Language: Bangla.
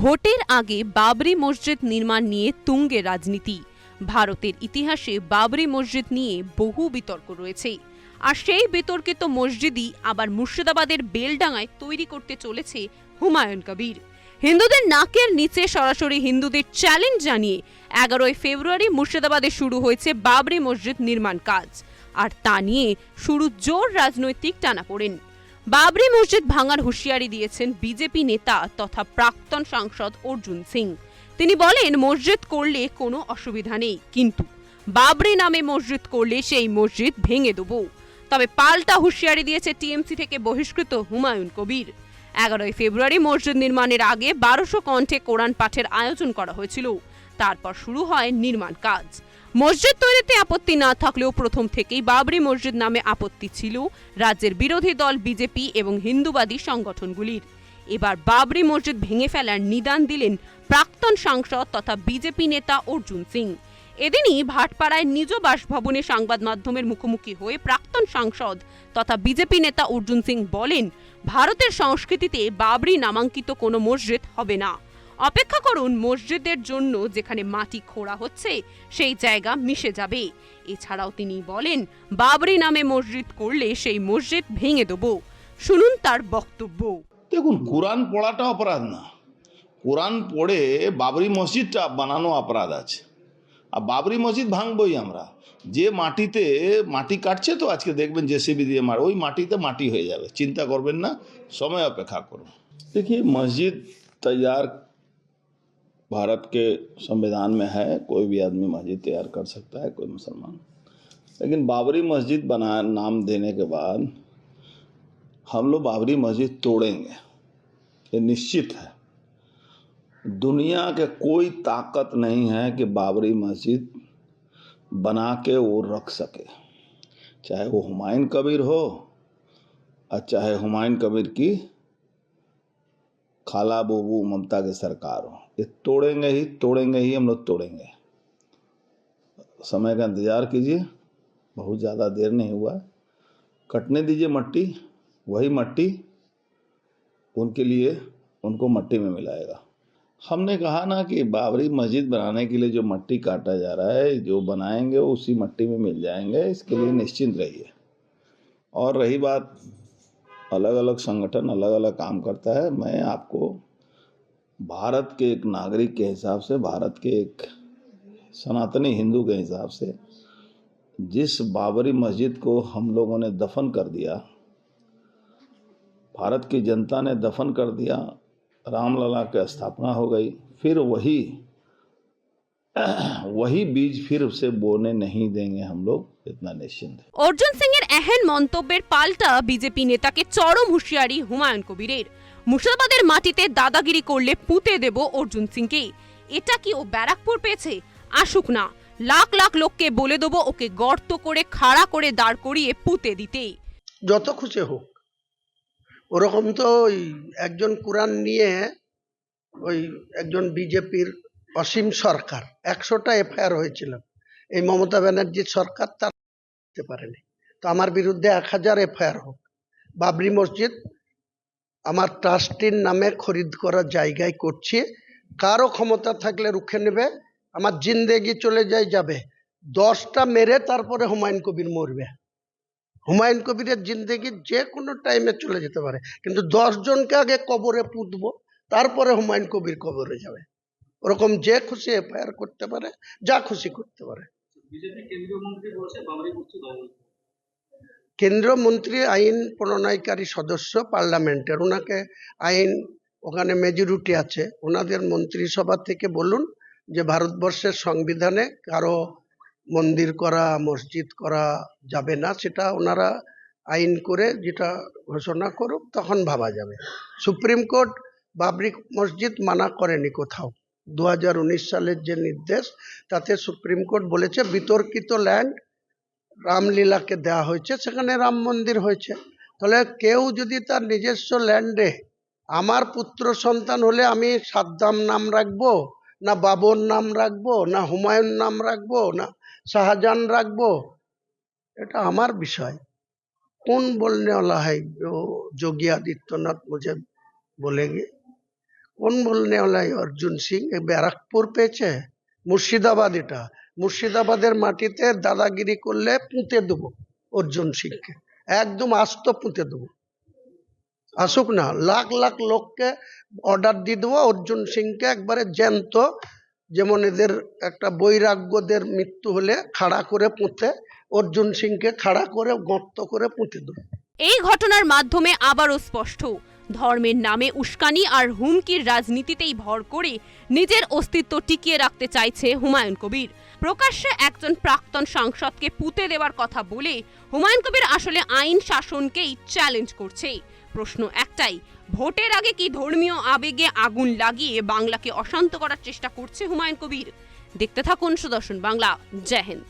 ভোটের আগে বাবরি মসজিদ নির্মাণ নিয়ে তুঙ্গে রাজনীতি। ভারতের ইতিহাসে বাবরি মসজিদ নিয়ে বহু বিতর্ক রয়েছে। আর সেই বিতর্কিত মসজিদই আবার মুর্শিদাবাদের বেলডাঙায় তৈরি করতে চলেছে হুমায়ুন কবির। হিন্দুদের নাকের নিচে সরাসরি হিন্দুদের চ্যালেঞ্জ জানিয়ে এগারোই ফেব্রুয়ারি মুর্শিদাবাদে শুরু হয়েছে বাবরি মসজিদ নির্মাণ কাজ। আর তা নিয়ে শুরু জোর রাজনৈতিক টানাপোড়েন। বাবরি মসজিদ ভাঙার হুঁশিয়ারি দিয়েছেন বিজেপি নেতা তথা প্রাক্তন সাংসদ অর্জুন সিং। তিনি বলেন, মসজিদ করলে কোনো অসুবিধা নেই, কিন্তু বাবরি নামে মসজিদ করলে সেই মসজিদ ভেঙে দেবো। তবে পাল্টা হুঁশিয়ারি দিয়েছে টিএমসি থেকে বহিষ্কৃত হুমায়ুন কবির। এগারোই ফেব্রুয়ারি মসজিদ নির্মাণের আগে বারোশো কণ্ঠে কোরআন পাঠের আয়োজন করা হয়েছিল। তারপর শুরু হয় নির্মাণ কাজ। মসজিদ তৈরিতে আপত্তি না থাকলেও প্রথম থেকেই বাবরি মসজিদ নামে আপত্তি ছিল রাজ্যের বিরোধী দল, বিজেপি এবং হিন্দুবাদী সংগঠনগুলির। এবার বাবরি মসজিদ ভেঙে ফেলার নিদান দিলেন প্রাক্তন সাংসদ তথা বিজেপি নেতা অর্জুন সিং। এদিনই ভাটপাড়ায় নিজ বাসভবনে সংবাদ মাধ্যমের মুখোমুখি হয়ে প্রাক্তন সাংসদ তথা বিজেপি নেতা অর্জুন সিং বলেন, ভারতের সংস্কৃতিতে বাবরি নামাঙ্কিত কোনো মসজিদ হবে না। অপেক্ষা করুন মসজিদের জন্য যেখানে মাটি খোঁড়া হচ্ছে সেই জায়গা মিশে যাবে এছাড়াও তিনি বলেন বাবরি নামে মসজিদ করলে সেই মসজিদ ভেঙে দেব শুনুন তার বক্তব্য দেখুন কোরআন পড়াটা অপরাধ না কোরআন পড়ে বাবরি মসজিদটা বানানো অপরাধ আছে আর বাবরি মসজিদ ভাঙবই আমরা যে মাটিতে মাটি কাটছে তো আজকে দেখবেন জেসিবি দিয়ে মার ওই মাটিতে মাটি হয়ে যাবে চিন্তা করবেন না সময় অপেক্ষা করুন देखिए मस्जिद तैयार भारत के संविधान में है, कोई भी आदमी मस्जिद तैयार कर सकता है, कोई मुसलमान। लेकिन बाबरी मस्जिद बना, नाम देने के बाद हम लोग बाबरी मस्जिद तोड़ेंगे। ये निश्चित है। दुनिया के कोई ताकत नहीं है कि बाबरी मस्जिद बना के वो रख सके। चाहे वो हुमायूं कबीर हो, और चाहे हुमायूं कबीर की खाला बोबू ममता की सरकार हो। ये तोड़ेंगे ही तोड़ेंगे ही हम लोग तोड़ेंगे। समय का इंतज़ार कीजिए, बहुत ज़्यादा देर नहीं हुआ। कटने दीजिए मट्टी, वही मट्टी उनके लिए, उनको मट्टी में मिलाएगा। हमने कहा ना कि बाबरी मस्जिद बनाने के लिए जो मट्टी काटा जा रहा है, जो बनाएँगे वो उसी मट्टी में मिल जाएँगे, इसके लिए निश्चिंत रहिए। और रही बात अलग अलग संगठन अलग अलग काम करता है, मैं आपको भारत के एक नागरिक के हिसाब से भारत के एक सनातनी हिंदू के हिसाब से जिस बाबरी मस्जिद को हम लोगों ने दफन कर दिया भारत की जनता ने दफन कर दिया रामलला की स्थापना हो गई फिर वही वही बीज फिर से बोने नहीं देंगे हम लोग इतना निश्चिंत है অর্জুন সিং এর এহেন মন্তব্যের পাল্টা বিজেপি নেতাকে চরম হুঁশিয়ারি হুমায়ুন কবিরের মুর্শিদাবাদের মাটিতে দাদাগিরি করলে পুঁতে দেব অর্জুন সিংকে এটা কি ও ব্যারাকপুর পেয়েছে? আসুক না। লাখ লাখ লোককে বলে দেবো ওকে গর্ত করে, খাড়া করে দাঁড় করিয়ে পুঁতে দিতে যত খুশি হোক। ওরকম তো ওই একজন কোরআন নিয়ে ওই একজন বিজেপির অসীম সরকার। একশোটা এফআইআর হয়েছিল। এই মমতা ব্যানার্জির সরকার তার পারেনি। তো আমার বিরুদ্ধে এক হাজার এফআইআর হোক। বাবরি মসজিদ আমার ট্রাস্টির নামে খরিদ করার জায়গায় করছি। কারও ক্ষমতা থাকলে রুখে নেবে, আমার জিন্দেগি চলে যায় যাবে। দশটা মেরে তারপরে হুমায়ুন কবির মরবে। হুমায়ুন কবিরের জিন্দেগি যে কোনো টাইমে চলে যেতে পারে। কিন্তু দশ জনকে আগে কবরে পুঁতবো, তারপরে হুমায়ুন কবির কবরে যাবে। ওরকম যে খুশি এফআইআর করতে পারে, যা খুশি করতে পারে। বিজেপি কেন্দ্রীয় মন্ত্রী বলছে বাবরি মসজিদ কেন্দ্রীয় মন্ত্রী আইন প্রণয়নকারী সদস্য পার্লামেন্টের। ওনাকে আইন ওখানে মেজরিটি আছে। ওনাদের মন্ত্রিসভা থেকে বলুন যে ভারতবর্ষের সংবিধানে কারও মন্দির করা, মসজিদ করা যাবে না, সেটা ওনারা আইন করে যেটা ঘোষণা করুক তখন ভাবা যাবে। সুপ্রিম কোর্ট বাবরি মসজিদ মানা করেনি কোথাও। দু হাজার উনিশ সালের যে নির্দেশ, তাতে সুপ্রিম কোর্ট বলেছে বিতর্কিত ল্যান্ড রামলীলাকে দেওয়া হয়েছে, সেখানে রাম মন্দির হয়েছে। তাহলে কেউ যদি তার নিজস্ব ল্যান্ডে আমার পুত্র সন্তান হলে আমি সাদ্দাম নাম রাখব, না বাবর নাম রাখব, না হুমায়ুন নাম রাখব, না শাহজাহান রাখব, এটা আমার বিষয়। কোন বললে ওলা হয় যোগী আদিত্যনাথ মুখে বলে গে কোন বললে ওলাই অর্জুন সিং ব্যারাকপুর পেয়েছে, মুর্শিদাবাদ এটা। মুর্শিদাবাদের মাটিতে দাদাগিরি করলে পুঁতে দেবো অর্জুন সিংকে। একদম আস্ত পুঁতে দেবো। আসুক না, লাখ লাখ লোককে অর্ডার দিয়ে দেবো, অর্জুন সিংকে একবারে জ্যান্ত, যেমন এদের একটা বৈরাগ্যদের মৃত্যু হলে খাড়া করে পুঁতে, অর্জুন সিংকে খাড়া করে গর্ত করে পুঁতে দেবো। এই ঘটনার মাধ্যমে আবারও স্পষ্ট। ধর্মের নামে উস্কানি আর হুমকির রাজনীতিতেই ভর করে নিজের অস্তিত্ব টিকিয়ে রাখতে চাইছে হুমায়ুন কবির। প্রকাশ্যে একজন প্রাক্তন সাংসদকে পুঁতে দেওয়ার কথা বলে হুমায়ুন কবির আসলে আইন শাসনকেই চ্যালেঞ্জ করছে। প্রশ্ন একটাই, ভোটের আগে কি ধর্মীয় আবেগে আগুন লাগিয়ে বাংলাকে অশান্ত করার চেষ্টা করছে হুমায়ুন কবির? দেখতে থাকুন সুদর্শন বাংলা, জয় হিন্দ।